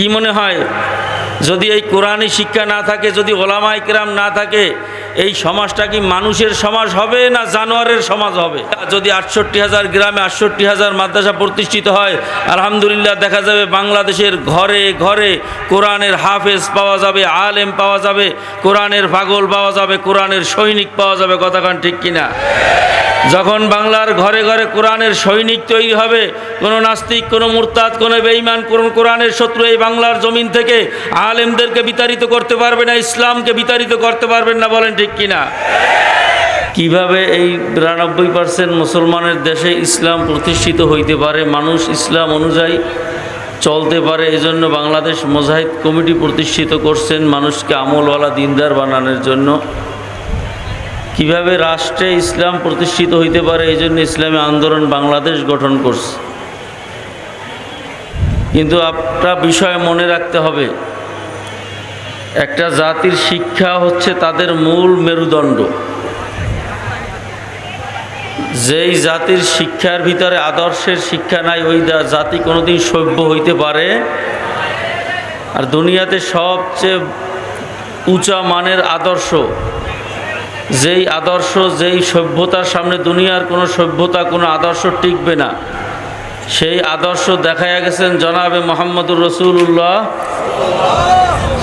কি মনে হয়? যদি এই কোরআনি শিক্ষা না থাকে, যদি ওলামা ইকরাম না থাকে, এই সমাজটা কি মানুষের সমাজ হবে না জানোয়ারের সমাজ হবে? যদি আটষট্টি হাজার গ্রামে আটষট্টি হাজার মাদ্রাসা প্রতিষ্ঠিত হয়, আলহামদুলিল্লাহ দেখা যাবে বাংলাদেশের ঘরে ঘরে কোরআনের হাফেজ পাওয়া যাবে, আলেম পাওয়া যাবে, কোরআনের পাগল পাওয়া যাবে, কোরআনের সৈনিক পাওয়া যাবে কথাখান ঠিক কিনা? যখন বাংলার ঘরে ঘরে কোরআনের সৈনিক তৈরি হবে, কোনো নাস্তিক, কোনো মুরতাদ, কোনো বেঈমান, কোন কোরআনের শত্রু এই বাংলার জমিন থেকে আলেমদেরকে বিতাড়িত করতে পারবে না, ইসলামকে বিতাড়িত করতে পারবেন না বলেন ঠিক কিনা? কীভাবে এই বিরানব্বই পার্সেন্ট মুসলমানের দেশে ইসলাম প্রতিষ্ঠিত হইতে পারে? মানুষ ইসলাম অনুযায়ী চলতে পারে, এজন্য বাংলাদেশ মোজাহিদ কমিটি প্রতিষ্ঠিত করছেন মানুষকে আমলওয়ালা দিনদার বানানোর জন্য। কীভাবে রাষ্ট্রে ইসলাম প্রতিষ্ঠিত হইতে পারে এই জন্য ইসলামী আন্দোলন বাংলাদেশ গঠন করছে। কিন্তু একটা বিষয় মনে রাখতে হবে, একটা জাতির শিক্ষা হচ্ছে তাদের মূল মেরুদণ্ড। যেই জাতির শিক্ষার ভিতরে আদর্শের শিক্ষা নাই, ওই জাতি কোনোদিন সভ্য হইতে পারে। আর দুনিয়াতে সবচেয়ে উঁচা মানের আদর্শ যেই আদর্শ, যেই সভ্যতার সামনে দুনিয়ার কোনো সভ্যতা, কোনো আদর্শ টিকবে না। সেই আদর্শ দেখাইয়া গেছেন জনাবে মোহাম্মদুর রসুল্লাহ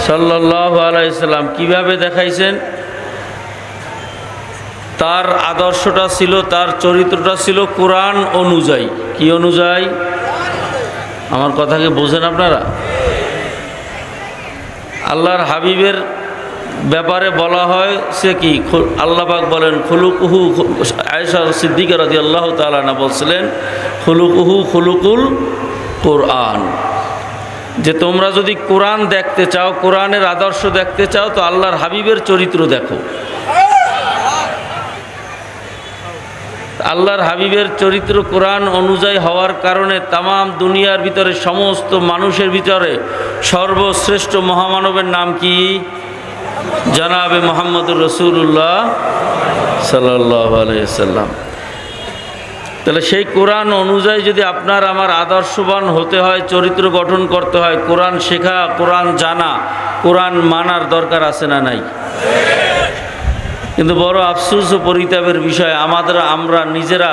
সাল্লাহ আলাইসাল্লাম কীভাবে দেখাইছেন? তার আদর্শটা ছিল, তার চরিত্রটা ছিল কোরআন অনুযায়ী। কি অনুযায়ী? আমার কথাকে বোঝেন আপনারা? আল্লাহর হাবিবের ব্যাপারে বলা হয়, সে কি আল্লাহবাক বলেন, খুলুকুহু আয়সা সিদ্দিকা রাজি আল্লাহ তালানা বলছিলেন, খুলুকুহু খুলুকুল কোরআন। যে তোমরা যদি কোরআন দেখতে চাও, কোরআনের আদর্শ দেখতে চাও, তো আল্লাহর হাবিবের চরিত্র দেখো। আল্লাহর হাবিবের চরিত্র কোরআন অনুযায়ী হওয়ার কারণে তামাম দুনিয়ার ভিতরে সমস্ত মানুষের ভিতরে সর্বশ্রেষ্ঠ মহামানবের নাম কি? জনাবে মোহাম্মদুর রসুল্লাহ সাল্লাহ আলাইসাল্লাম তাহলে সেই কোরআন অনুযায়ী যদি আপনার আমার আদর্শবান হতে হয়, চরিত্র গঠন করতে হয়, কোরআন শেখা, কোরআন জানা, কোরআন মানার দরকার আছে না নাই? কিন্তু বড় আফসোস ও পরিতাপের বিষয়, আমাদের আমরা নিজেরা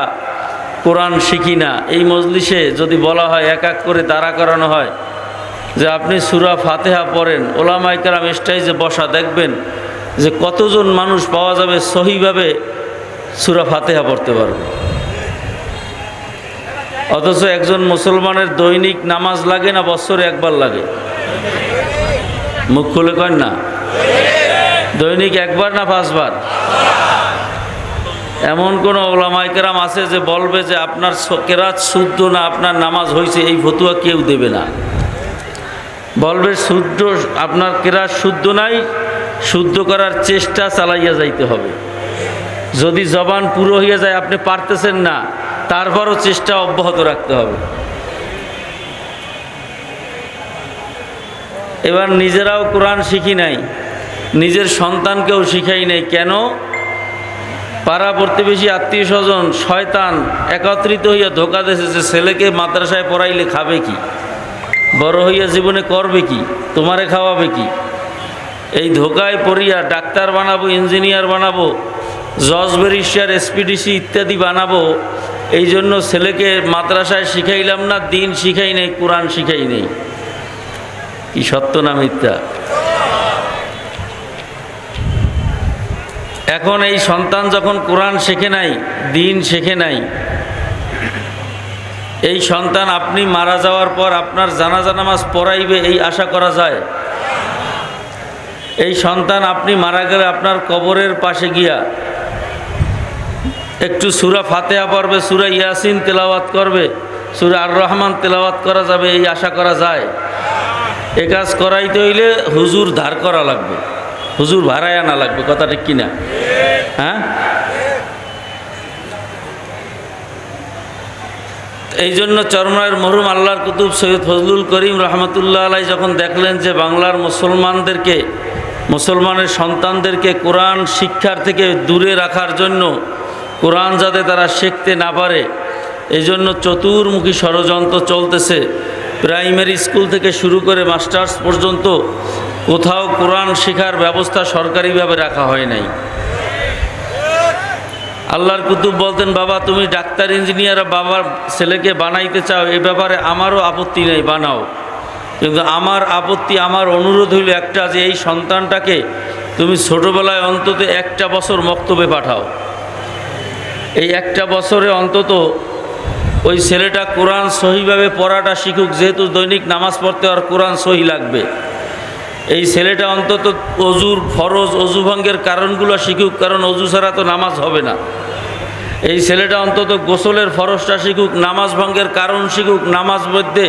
কোরআন শিখি না। এই মজলিসে যদি বলা হয় এক এক করে তারা করানো হয় যে আপনি সুরা ফাতেহা পড়েন ওলামাইকারাম স্টাইজে বসা দেখবেন যে কতজন মানুষ পাওয়া যাবে সহিভাবে সুরা ফাতেহা পড়তে পারবে। অথচ একজন মুসলমানের দৈনিক নামাজ লাগে না, বছরে একবার লাগে? মুখ খুলে কন না? দৈনিক একবার না পাঁচবার? এমন কোনো ওলামাইকেরাম আছে যে বলবে যে আপনার কেরাত শুদ্ধ না, আপনার নামাজ হয়েছে এই ফতুয়া কেউ দেবে না। বলবে, শুদ্ধ, আপনার কেরাত শুদ্ধ নাই, শুদ্ধ করার চেষ্টা চালাইয়া যাইতে হবে। যদি জবান পুরো হইয়া যায়, আপনি পারতেছেন না, তারপরও চেষ্টা অব্যাহত রাখতে হবে। এবার নিজেরাও কোরআন শিখি নাই, নিজের সন্তানকেও শিখাই নাই, কেন? পাড়া প্রতিবেশী, আত্মীয় স্বজন, শয়তান একত্রিত হইয়া ধোকা দেশে যে ছেলেকে মাদ্রাসায় পড়াইলে খাবে কি? বড় হইয়া জীবনে করবে কি? তোমারে খাওয়াবে কি? এই ধোকায় পড়িয়া ডাক্তার বানাবো, ইঞ্জিনিয়ার বানাবো, জজ ব্যারিস্টার, এসপিডিসি ইত্যাদি বানাবো, এই জন্য ছেলেকে মাদ্রাসায় শিখাইলাম না, দিন শিখাই নেই, কোরআন শিখাই নেই। কি সত্য না মিথ্যা? এখন এই সন্তান যখন কোরআন শেখে নাই, দিন শেখে নাই এই সন্তান আপনি মারা যাওয়ার পর আপনার জানাজা নামাজ পড়াইবে এই আশা করা যায়। এই সন্তান আপনি মারা গেলে আপনার কবরের পাশে গিয়া একটু সুরা ফাতেহা পড়বে, সুরা ইয়াসিন তেলাওয়াত করবে, সুরা আর রহমান তেলাওয়াত করা যাবে, এই আশা করা যায়। এ কাজ করাইতে হইলে হুজুর ধার করা লাগবে। হুজুর ভাড়ায় আনা লাগবে, কথা ঠিক কিনা? হ্যাঁ? এই জন্য চরমায়ের মরহুম আল্লাহর কুতুব সৈয়দ ফজলুল করিম রহমতুল্লাহ আলাই যখন দেখলেন যে বাংলার মুসলমানদেরকে, মুসলমানের সন্তানদেরকে কোরআন শিক্ষার থেকে দূরে রাখার জন্য, কোরআন যাতে তারা শিখতে না পারে এই জন্য চতুর্মুখী ষড়যন্ত্র চলতেছে। প্রাইমারি স্কুল থেকে শুরু করে মাস্টার্স পর্যন্ত কোথাও কোরআন শেখার ব্যবস্থা সরকারিভাবে রাখা হয় নাই। আল্লাহর কুতুব বলতেন, বাবা, তুমি ডাক্তার, ইঞ্জিনিয়ার বাবার ছেলেকে বানাইতে চাও, এ ব্যাপারে আমারও আপত্তি নেই, বানাও। কিন্তু আমার আপত্তি, আমার অনুরোধ হইল একটা যে, এই সন্তানটাকে তুমি ছোটোবেলায় অন্তত একটা বছর মক্তবে পাঠাও। এই একটা বছরে অন্তত ওই ছেলেটা কোরআন সহিভাবে পড়াটা শিখুক, যেহেতু দৈনিক নামাজ পড়তে আর কোরআন সহি লাগবে। এই ছেলেটা অন্তত অজুর ফরজ অজু ভঙ্গের কারণগুলো শিখুক, কারণ অজু ছাড়া তো নামাজ হবে না। এই ছেলেটা অন্তত গোসলের ফরজটা শিখুক, নামাজ ভঙ্গের কারণ শিখুক, নামাজ মধ্যে,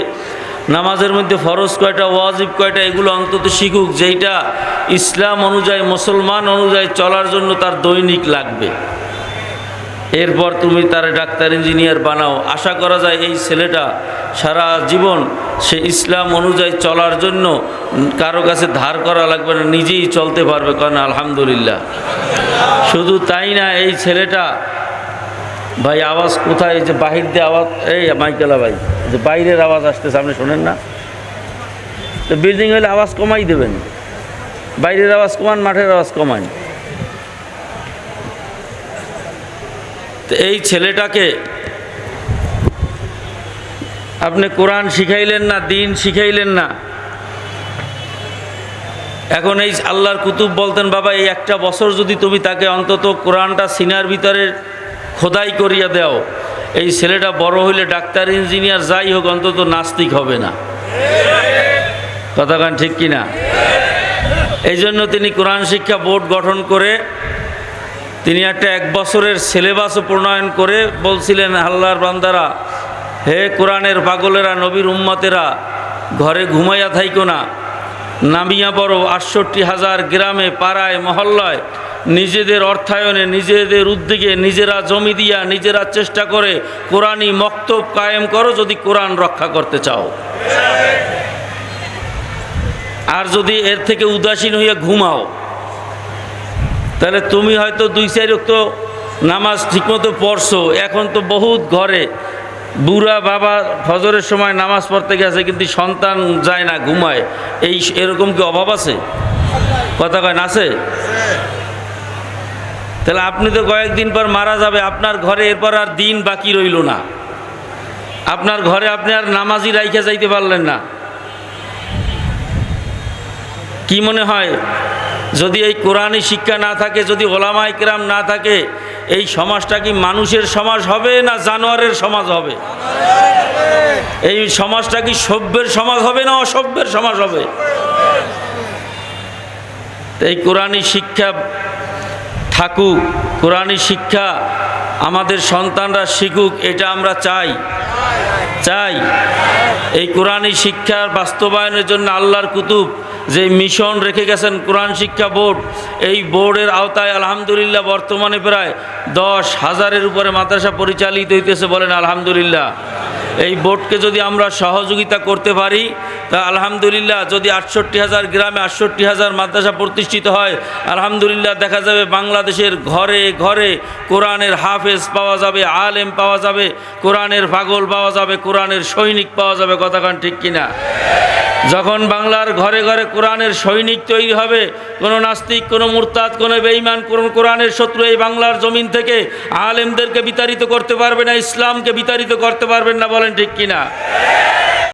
নামাজের মধ্যে ফরজ কয়টা, ওয়াজিব কয়টা, এগুলো অন্তত শিখুক, যেইটা ইসলাম অনুযায়ী, মুসলমান অনুযায়ী চলার জন্য তার দৈনিক লাগবে। এরপর তুমি তার ডাক্তার, ইঞ্জিনিয়ার বানাও। আশা করা যায় এই ছেলেটা সারা জীবন সে ইসলাম অনুযায়ী চলার জন্য কারও কাছে ধার করা লাগবে না, নিজেই চলতে পারবে। কারণ আলহামদুলিল্লাহ। শুধু তাই না, এই ছেলেটা ভাই, আওয়াজ কোথায়? যে বাহির দিয়ে আওয়াজ, এই মাইকেলা ভাই যে বাইরের আওয়াজ আসতে সামনে শোনেন না? তো বিল্ডিং হলে আওয়াজ কমাই দেবেন। বাইরের আওয়াজ কমান, মাঠের আওয়াজ কমান তো এই ছেলেটাকে আপনি কোরআন শিখাইলেন না, দিন শিখাইলেন না? এখন এই আল্লাহর কুতুব বলতেন, বাবা, এই একটা বছর যদি তুমি তাকে অন্তত কোরআনটা সিনার ভিতরে খোদাই করিয়া দাও। এই ছেলেটা বড় হইলে ডাক্তার, ইঞ্জিনিয়ার, যাই হোক, অন্তত নাস্তিক হবে না। কথাখান ঠিক কিনা? এই জন্য তিনি কোরআন শিক্ষা বোর্ড গঠন করে তিনি একটা এক বছরের সিলেবাসও প্রণয়ন করে বলছিলেন, আল্লাহর বান্দারা, হে কোরআনের পাগলেরা, নবীর উম্মতেরা, ঘরে ঘুমাইয়া থাইকো না। নামিয়া বড় আটষট্টি হাজার গ্রামে, পাড়ায়, মহল্লায় নিজেদের অর্থায়নে, নিজেদের উদ্যোগে, নিজেরা জমি দিয়া, নিজেরা চেষ্টা করে কোরআনই মক্তব কায়েম করো যদি কোরআন রক্ষা করতে চাও। আর যদি এর থেকে উদাসীন হইয়া ঘুমাও, তাহলে তুমি হয়তো দুই চার তো নামাজ ঠিকমতো পড়ছো। এখন তো বহুত ঘরে বুড়া বাবা ফজরের সময় নামাজ পড়তে গেছে, কিন্তু সন্তান যায় না, ঘুমায়। এই এরকম কি অভাব আছে? কথা কয় না আছে? তাহলে আপনি তো কয়েকদিন পর মারা যাবে, আপনার ঘরে এরপর আর দিন বাকি রইল না। আপনার ঘরে আপনি আর নামাজি রাইখে যাইতে পারলেন না। কি মনে হয়, যদি এই কোরআনই শিক্ষা না থাকে, যদি ওলামা ইকরাম না থাকে, এই সমাজটা কি মানুষের সমাজ হবে না জানোয়ারের সমাজ হবে? এই সমাজটা কি সভ্যের সমাজ হবে না অসভ্যের সমাজ হবে? এই কোরআনী শিক্ষা থাকুক, কোরআনী শিক্ষা আমাদের সন্তানরা শিখুক, এটা আমরা চাই। চাই। এই কোরআনী শিক্ষার বাস্তবায়নের জন্য আল্লাহর কুতুব, যে মিশন রেখে গেছেন কোরআন শিক্ষা বোর্ড, এই বোর্ডের আওতায় আলহামদুলিল্লাহ বর্তমানে প্রায় দশ হাজারের উপরে মাদ্রাসা পরিচালিত হইতেছে বলেন আলহামদুলিল্লাহ। এই বোর্ডকে যদি আমরা সহযোগিতা করতে পারি, তা আলহামদুলিল্লাহ যদি আটষট্টি হাজার গ্রামে আটষট্টি হাজার মাদ্রাসা প্রতিষ্ঠিত হয়, আলহামদুলিল্লাহ দেখা যাবে বাংলাদেশের ঘরে ঘরে কোরআনের হাফেজ পাওয়া যাবে, আলেম পাওয়া যাবে, কোরআনের পাগল পাওয়া যাবে, কোরআনের সৈনিক পাওয়া যাবে কথাখান ঠিক কিনা? যখন বাংলার ঘরে ঘরে কোরআনের সৈনিক তৈরি হবে, কোনো নাস্তিক, কোনো মুরতাদ, কোনো বেঈমান, কোন কোরআনের শত্রু এই বাংলার জমিন থেকে আলেমদেরকে বিতাড়িত করতে পারবে না, ইসলামকে বিতাড়িত করতে পারবেন না বলেন ঠিক কিনা?